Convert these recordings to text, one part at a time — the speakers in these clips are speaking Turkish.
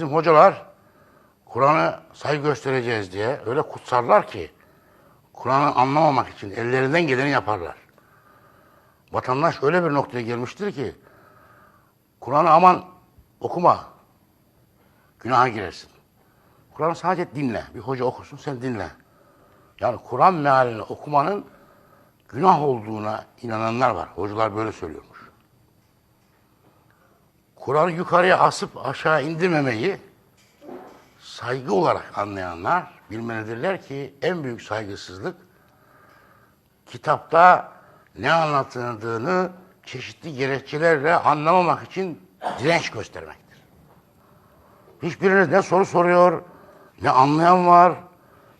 Bizim hocalar Kur'an'a saygı göstereceğiz diye öyle kutsarlar ki Kur'an'ı anlamamak için ellerinden geleni yaparlar. Vatandaş öyle bir noktaya gelmiştir ki Kur'an'ı aman okuma. Günaha girersin. Kur'an'ı sadece dinle. Bir hoca okusun sen dinle. Yani Kur'an mealini okumanın günah olduğuna inananlar var. Hocalar böyle söylüyormuş. Kur'an'ı yukarıya asıp aşağı indirmemeyi saygı olarak anlayanlar bilmelidirler ki en büyük saygısızlık kitapta ne anlatıldığını çeşitli gerekçelerle anlamamak için direnç göstermektir. Hiçbiriniz ne soru soruyor, ne anlayan var.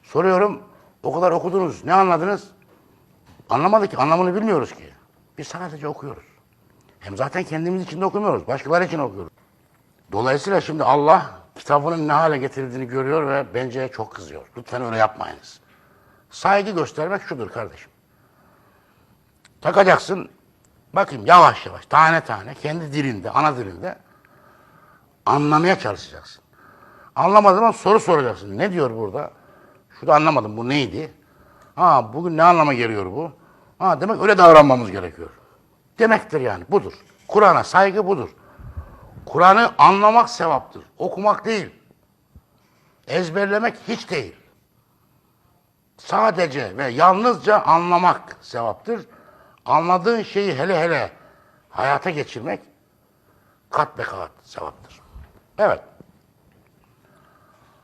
Soruyorum, o kadar okudunuz, ne anladınız? Anlamadık ki, anlamını bilmiyoruz ki. Biz sadece okuyoruz. Hem zaten kendimiz için de okumuyoruz, başkaları için okuyoruz. Dolayısıyla şimdi Allah kitabının ne hale getirildiğini görüyor ve bence çok kızıyor. Lütfen öyle yapmayınız. Saygı göstermek şudur kardeşim. Takacaksın, bakayım yavaş yavaş, tane tane, kendi dilinde, ana dilinde anlamaya çalışacaksın. Anlamadığın zaman soru soracaksın. Ne diyor burada? Şurada anlamadım, bu neydi? Ha bugün ne anlama geliyor bu? Ha demek öyle davranmamız gerekiyor. Demektir yani, budur. Kur'an'a saygı budur. Kur'an'ı anlamak sevaptır. Okumak değil. Ezberlemek hiç değil. Sadece ve yalnızca anlamak sevaptır. Anladığın şeyi hele hele hayata geçirmek kat be kat sevaptır. Evet.